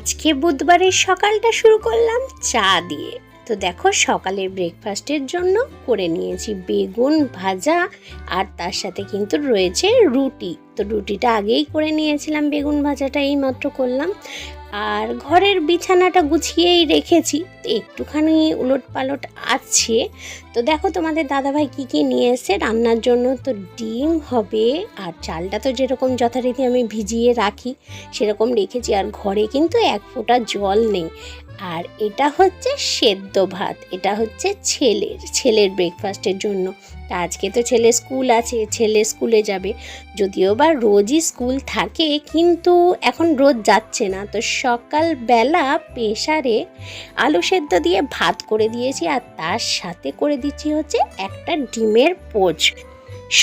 আজকে বুধবারের সকালটা শুরু করলাম চা দিয়ে। তো দেখো সকালের ব্রেকফাস্টের জন্য করে নিয়েছি বেগুন ভাজা আর তার সাথে কিন্তু রয়েছে রুটি। তো রুটিটা আগেই করে নিয়েছিলাম, বেগুন ভাজাটা এই মাত্র করলাম। আর ঘরের বিছানাটা গুছিয়েই রেখেছি। একটুখানি উলট পালট আছে। তো দেখো তোমাদের দাদাভাই কী কী নিয়ে এসে রান্নার জন্য তো ডিম হবে, আর চালটা তো যেরকম যথারীতি আমি ভিজিয়ে রাখি, সেরকম রেখেছি। আর ঘরে কিন্তু এক ফোঁটা জল নেই। আর এটা হচ্ছে সেদ্ধ ভাত, এটা হচ্ছে ছেলের ছেলের ব্রেকফাস্টের জন্য। তা আজকে তো ছেলে স্কুল আছে, ছেলে স্কুলে যাবে। যদিও বা রোজই স্কুল থাকে, কিন্তু এখন রোজ যাচ্ছে না। তো সকালবেলা প্রেশারে আলু সেদ্ধ দিয়ে ভাত করে দিয়েছি, আর তার সাথে করে দিচ্ছি হচ্ছে একটা ডিমের পোচ।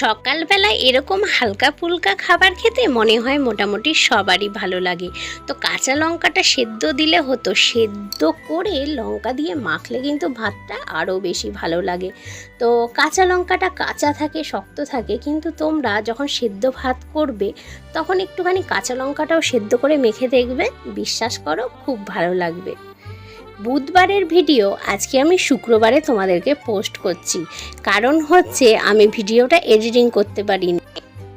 সকালবেলা এরকম হালকা ফুলকা খাবার খেতে মনে হয় মোটামুটি সবারই ভালো লাগে। তো কাঁচা লঙ্কাটা সেদ্ধ দিলে হতো, সেদ্ধ করে লঙ্কা দিয়ে মাখলে কিন্তু ভাতটা আরও বেশি ভালো লাগে। তো কাঁচা লঙ্কাটা কাঁচা থাকে, শক্ত থাকে, কিন্তু তোমরা যখন সেদ্ধ ভাত করবে, তখন একটুখানি কাঁচা লঙ্কাটাও সেদ্ধ করে মেখে দেখবে, বিশ্বাস করো খুব ভালো লাগবে। বুধবারের ভিডিও আজকে আমি শুক্রবারে তোমাদেরকে পোস্ট করছি। কারণ হচ্ছে আমি ভিডিওটা এডিটিং করতে পারিনি।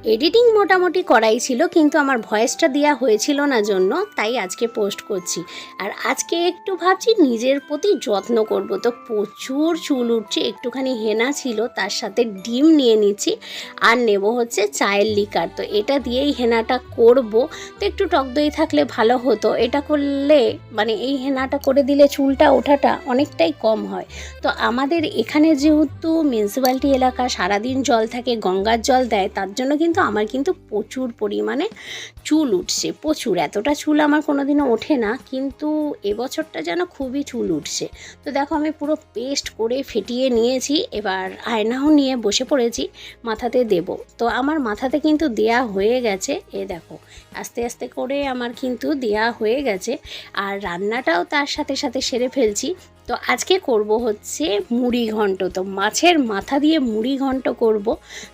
এডিটিং মোটামুটি করাই ছিল, কিন্তু আমার ভয়েসটা দেওয়া হয়েছিল না জন্য, তাই আজকে পোস্ট করছি। আর আজকে একটু ভাবছি নিজের প্রতি যত্ন করব। তো প্রচুর চুল উঠছে, একটুখানি হেনা ছিল, তার সাথে ডিম নিয়ে নিচ্ছি, আর নেব হচ্ছে চায়ের লিকার। তো এটা দিয়েই হেনাটা করব। তো একটু টক দই থাকলে ভালো হতো। এটা করলে মানে এই হেনাটা করে দিলে চুলটা ওঠাটা অনেকটাই কম হয়। তো আমাদের এখানে যেহেতু মিউনিসিপ্যালিটি এলাকা, সারাদিন জল থাকে, গঙ্গার জল দেয়, তার জন্য কিন্তু আমার কিন্তু প্রচুর পরিমাণে চুল উঠছে, প্রচুর। এতটা চুল আমার কোনোদিনও ওঠে না, কিন্তু এবছরটা যেন খুবই চুল উঠছে। তো দেখো, আমি পুরো পেস্ট করে ফেটিয়ে নিয়েছি, এবার আয়নাও নিয়ে বসে পড়েছি, মাথাতে দেব। তো আমার মাথাতে কিন্তু দেয়া হয়ে গেছে এ দেখো, আস্তে আস্তে করে আমার কিন্তু দেয়া হয়ে গেছে, আর রান্নাটাও তার সাথে সাথে সেরে ফেলছি। তো আজকে করব হচ্ছে মুড়ি ঘন্ট। তো মাছের মাথা দিয়ে মুড়ি ঘন্ট করব।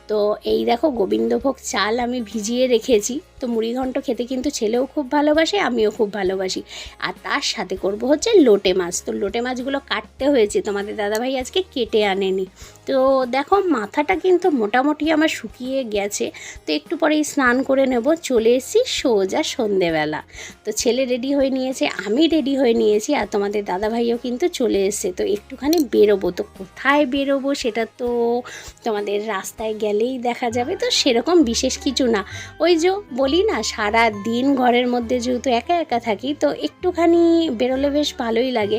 তো এই দেখো গোবিন্দভোগ চাল আমি ভিজিয়ে রেখেছি। তো মুড়ি ঘন্ট খেতে কিন্তু ছেলেও খুব ভালোবাসে, আমিও খুব ভালোবাসি। আর তার সাথে করব হচ্ছে লোটে মাছ। তো লোটে মাছগুলো কাটতে হয়েছে। তোমাদের দাদাভাই আজকে কেটে আনেনি। তো দেখো মাথাটা কিন্তু মোটামুটি আমার শুকিয়ে গেছে, তো একটু পরেই স্নান করে নেব। চলে এসেছি সোজা সন্ধেবেলা। তো ছেলে রেডি হয়ে নিয়েছে, আমি রেডি হয়ে নিয়েছি, আর তোমাদের দাদাভাইও কিন্তু চলে এসেছে। তো একটুখানি বেরোবো। তো কোথায় বেরোবো সেটা তো তোমাদের রাস্তায় গেলেই দেখা যাবে। তো সেরকম বিশেষ কিছু না। ওই যে বলি না, সারা দিন ঘরের মধ্যে যেহেতু একা একা থাকি, তো একটুখানি বেরোলে বেশ ভালোই লাগে।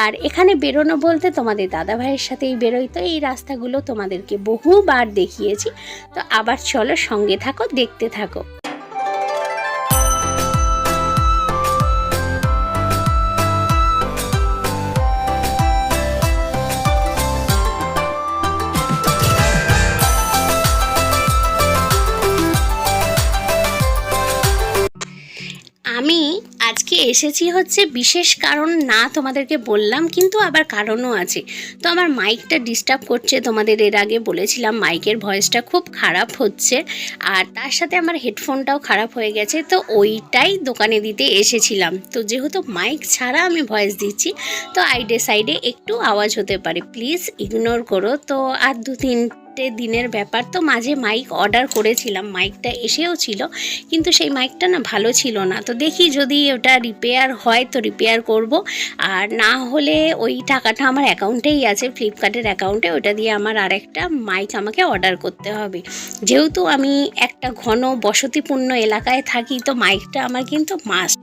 আর এখানে বেরোনো বলতে তোমাদের দাদা ভাইয়ের সাথেই বেরোই। তো এই রাস্তাগুলো তোমাদেরকে বহুবার দেখিয়েছি। তো আবার চলো সঙ্গে থাকো দেখতে থাকো। এসেছি হচ্ছে বিশেষ কারণ না তোমাদেরকে বললাম, কিন্তু আবার কারণও আছে। তো আমার মাইকটা ডিস্টার্ব করছে, তোমাদের এর আগে বলেছিলাম মাইকের ভয়েসটা খুব খারাপ হচ্ছে, আর তার সাথে আমার হেডফোনটাও খারাপ হয়ে গেছে, তো ওইটাই দোকানে দিতে এসেছিলাম। তো যেহেতু মাইক ছাড়া আমি ভয়েস দিচ্ছি, তো আইডে সাইডে একটু আওয়াজ হতে পারে। প্লিজ ইগনোর করো। তো আর দু তিন চারটে দিনের ব্যাপার তো মাঝে মাইক অর্ডার করেছিলাম, মাইকটা এসেও ছিল, কিন্তু সেই মাইকটা না ভালো ছিল না। তো দেখি যদি ওটা রিপেয়ার হয় তো রিপেয়ার করব, আর না হলে ওই টাকাটা আমার অ্যাকাউন্টেই আছে ফ্লিপকার্টের অ্যাকাউন্টে ওটা দিয়ে আমার আরেকটা মাইক আমাকে অর্ডার করতে হবে। যেহেতু আমি একটা ঘন বসতিপূর্ণ এলাকায় থাকি, তো মাইকটা আমার কিন্তু মাস্ট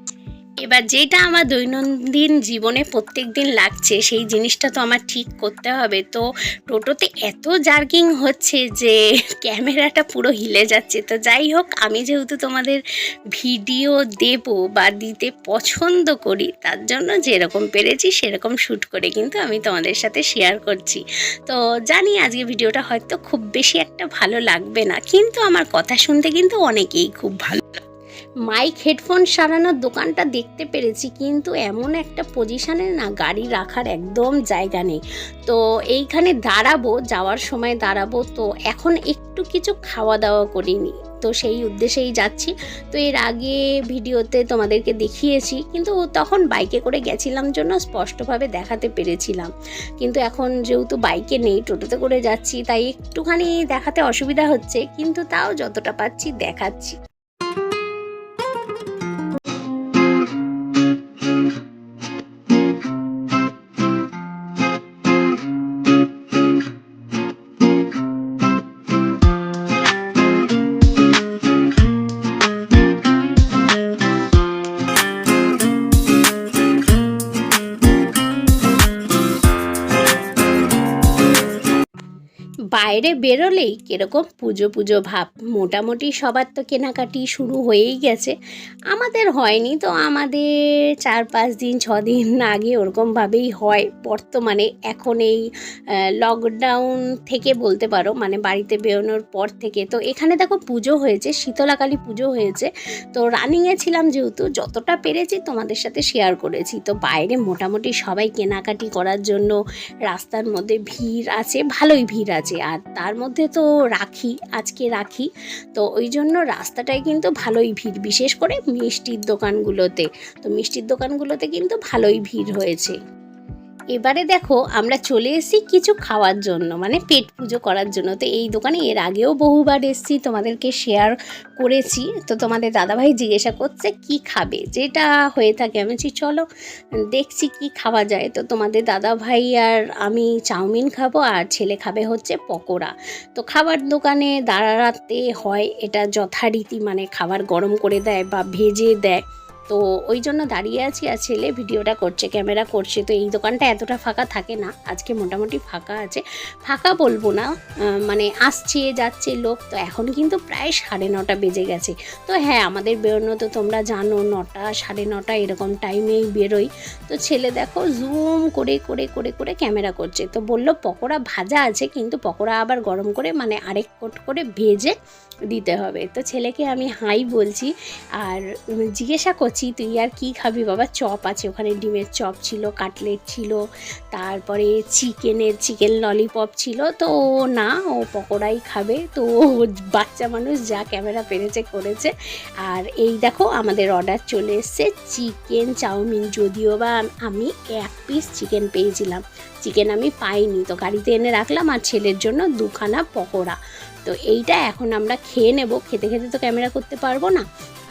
এবার যেটা আমার দৈনন্দিন জীবনে প্রত্যেক দিন লাগছে, সেই জিনিসটা তো আমার ঠিক করতে হবে। তো টোটোতে এত জার্কিং হচ্ছে যে ক্যামেরাটা পুরো হিলে যাচ্ছে। তো যাই হোক, আমি যেহেতু তোমাদের ভিডিও দেব বা দিতে পছন্দ করি, তার জন্য যেরকম পেরেছি সেরকম শ্যুট করে কিন্তু আমি তোমাদের সাথে শেয়ার করছি। তো জানি আজকে ভিডিওটা হয়তো খুব বেশি একটা ভালো লাগবে না, কিন্তু আমার কথা শুনতে কিন্তু অনেকেই খুব ভালো মাইক হেডফোন সারানোর দোকানটা দেখতে পেরেছি, কিন্তু এমন একটা পজিশানে না গাড়ি রাখার একদম জায়গা নেই। তো এইখানে দাঁড়াবো, যাওয়ার সময় দাঁড়াবো, তো এখন একটু কিছু খাওয়া দাওয়া করিনি। তো সেই উদ্দেশ্যেই যাচ্ছি। তো এর আগে ভিডিওতে তোমাদেরকে দেখিয়েছি, কিন্তু তখন বাইকে করে গেছিলাম জন্য স্পষ্টভাবে দেখাতে পেরেছিলাম। কিন্তু এখন যেহেতু বাইকে নেই, টোটোতে করে যাচ্ছি, তাই একটুখানি দেখাতে অসুবিধা হচ্ছে, কিন্তু তাও যতটা পাচ্ছি দেখাচ্ছি। বাইরে বেরোলেই কীরকম পুজো পুজো ভাব। মোটামুটি সবার তো কেনাকাটি শুরু হয়েই গেছে। আমাদের হয়নি তো আমাদের চার পাঁচ দিন, ছ দিন আগে ওরকমভাবেই হয়। বর্তমানে এখন এই লকডাউন থেকে বলতে পারো মানে বাড়িতে বেরোনোর পর থেকে। তো এখানে দেখো পুজো হয়েছে, শীতলাকালী পুজো হয়েছে। তো রানিংয়ে ছিলাম যেহেতু, যতটা পেরেছি তোমাদের সাথে শেয়ার করেছি। তো বাইরে মোটামুটি সবাই কেনাকাটি করার জন্য রাস্তার মধ্যে ভিড় আছে, ভালোই ভিড় আছে। আর তার মধ্যে তো রাখি, আজকে রাখি। তো ওই জন্য রাস্তাটায় কিন্তু ভালোই ভিড়, বিশেষ করে মিষ্টির দোকানগুলোতে। তো মিষ্টির দোকানগুলোতে কিন্তু ভালোই ভিড় হয়েছে। এবারে দেখো, আমরা চলে এসেছি কিছু খাওয়ার জন্য মানে পেট পুজো করার জন্য। তো এই দোকানে এর আগেও বহুবার এসেছি, তোমাদেরকে শেয়ার করেছি। তো তোমাদের দাদাভাই জিজ্ঞাসা করছে, কি খাবে? যেটা হয়ে থাকে, আমি বলছি, চলো, দেখছি কি খাওয়া যায়। তো তোমাদের দাদাভাই আর আমি চাউমিন খাব, আর ছেলে খাবে হচ্ছে পকোড়া। তো খাবার দোকানে দাঁড়াতে হয়, এটা যথারীতি মানে খাবার গরম করে দেয় বা ভেজে দেয়। তো ওই জন্য দাঁড়িয়ে আছি আর ছেলে ভিডিওটা করছে, ক্যামেরা করছে। তো এই দোকানটা এতটা ফাঁকা থাকে না, আজকে মোটামুটি ফাঁকা আছে। ফাঁকা বলব না মানে আসছে, যাচ্ছে লোক, তো এখন কিন্তু প্রায় সাড়ে নটা বেজে গেছে। তো হ্যাঁ আমাদের বেরোনো তো তোমরা জানো, নটা, সাড়ে নটা এরকম টাইমেই বেরোই। তো ছেলে দেখো জুম করে করে করে করে ক্যামেরা করছে। তো বলল পকোড়া ভাজা আছে, কিন্তু পকোড়া আবার গরম করে মানে আরেক কোট করে ভেজে দিতে হবে। তো ছেলেকে আমি হাই বলছি, আর জিজ্ঞাসা করছি তুই আর কি খাবি বাবা? চপ আছে, ওখানে ডিমের চপ ছিল, কাটলেট ছিল, তারপরে চিকেনের, চিকেন ললিপপ ছিল, তো ও না, ও পকোড়াই খাবে, তো ও বাচ্চা মানুষ যা ক্যামেরা পেরেছে, করেছে। আর এই দেখো, আমাদের অর্ডার চলে এসছে, চিকেন চাউমিন। যদিও বা আমি এক পিস চিকেন পেয়েছিলাম চিকেন আমি পাইনি, তো গাড়িতে এনে রাখলাম, আর ছেলের জন্য দুখানা পকোড়া। তো এইটা এখন আমরা খেয়ে নেব। খেতে খেতে তো ক্যামেরা করতে পারব না।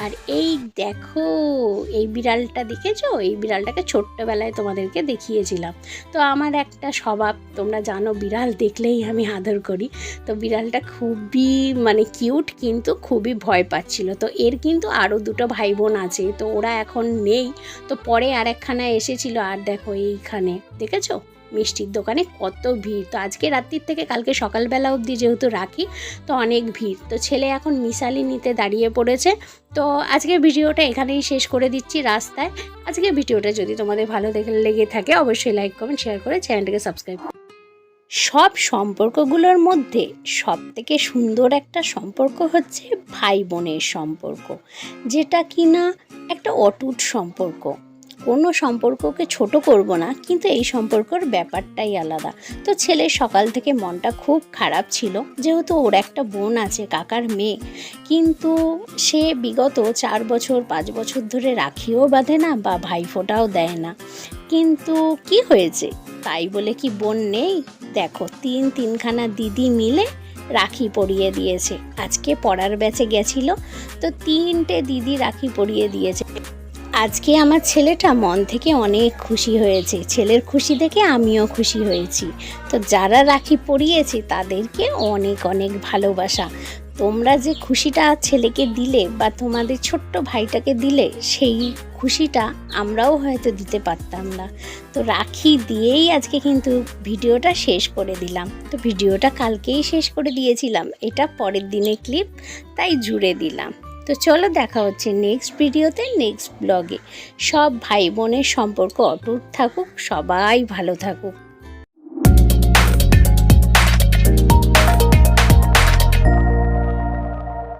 আর এই দেখো, এই বিড়ালটা দেখেছ? এই বিড়ালটাকে ছোট্টবেলায় তোমাদেরকে দেখিয়েছিলাম। তো আমার একটা স্বভাব, তোমরা জানো বিড়াল দেখলেই আমি আদর করি। তো বিড়ালটা খুবই মানে কিউট কিন্তু খুবই ভয় পাচ্ছিল। তো এর কিন্তু আরও দুটো ভাই বোন আছে, তো ওরা এখন নেই। তো পরে আর একখানা এসেছিল, আর দেখো এইখানে, দেখেছ? মিষ্টির দোকানে কত ভিড়। তো আজকে রাত্রির থেকে কালকে সকালবেলা অবধি যেহেতু রাখি, তো অনেক ভিড়। তো ছেলে এখন মিশালি নিতে দাঁড়িয়ে পড়েছে। তো আজকের ভিডিওটা এখানেই শেষ করে দিচ্ছি রাস্তায়। আজকের ভিডিওটা যদি তোমাদের ভালো দেখে লেগে থাকে, অবশ্যই লাইক কমেন্ট শেয়ার করে চ্যানেলটাকে সাবস্ক্রাইব সব সম্পর্কগুলোর মধ্যে সব থেকে সুন্দর একটা সম্পর্ক হচ্ছে ভাই বোনের সম্পর্ক, যেটা কিনা একটা অটুট সম্পর্ক। কোনো সম্পর্ককে ছোট করব না, কিন্তু এই সম্পর্কর ব্যাপারটাই আলাদা। তো ছেলের সকাল থেকে মনটা খুব খারাপ ছিল, যেহেতু ওর একটা বোন আছে, কাকার মেয়ে। কিন্তু সে বিগত চার বছর, পাঁচ বছর ধরে রাখিও বাঁধে না বা ভাইফোঁটাও দেয় না। কিন্তু কি হয়েছে? তাই বলে কি বোন নেই? দেখো, তিন তিনখানা দিদি মিলে রাখি পরিয়ে দিয়েছে। আজকে পড়ার ব্যাচে গেছিল, তো তিনটে দিদি রাখি পরিয়ে দিয়েছে। আজকে আমার ছেলেটা মন থেকে অনেক খুশি হয়েছে। ছেলের খুশি দেখে আমিও খুশি হয়েছি। তো যারা রাখি পরিয়েছে, তাদেরকে অনেক অনেক ভালোবাসা। তোমরা যে খুশিটা ছেলেকে দিলে বা তোমাদের ছোট্ট ভাইটাকে দিলে, সেই খুশিটা আমরাও হয়তো দিতে পারতাম না। তো রাখি দিয়েই আজকে কিন্তু ভিডিওটা শেষ করে দিলাম। তো ভিডিওটা কালকেই শেষ করে দিয়েছিলাম। এটা পরের দিনের ক্লিপ, তাই জুড়ে দিলাম। তো চলো দেখা হচ্ছে নেক্সট ভিডিওতে নেক্সট ব্লগে সব ভাই বোনের সম্পর্ক অটুট থাকুক, সবাই ভালো থাকুক।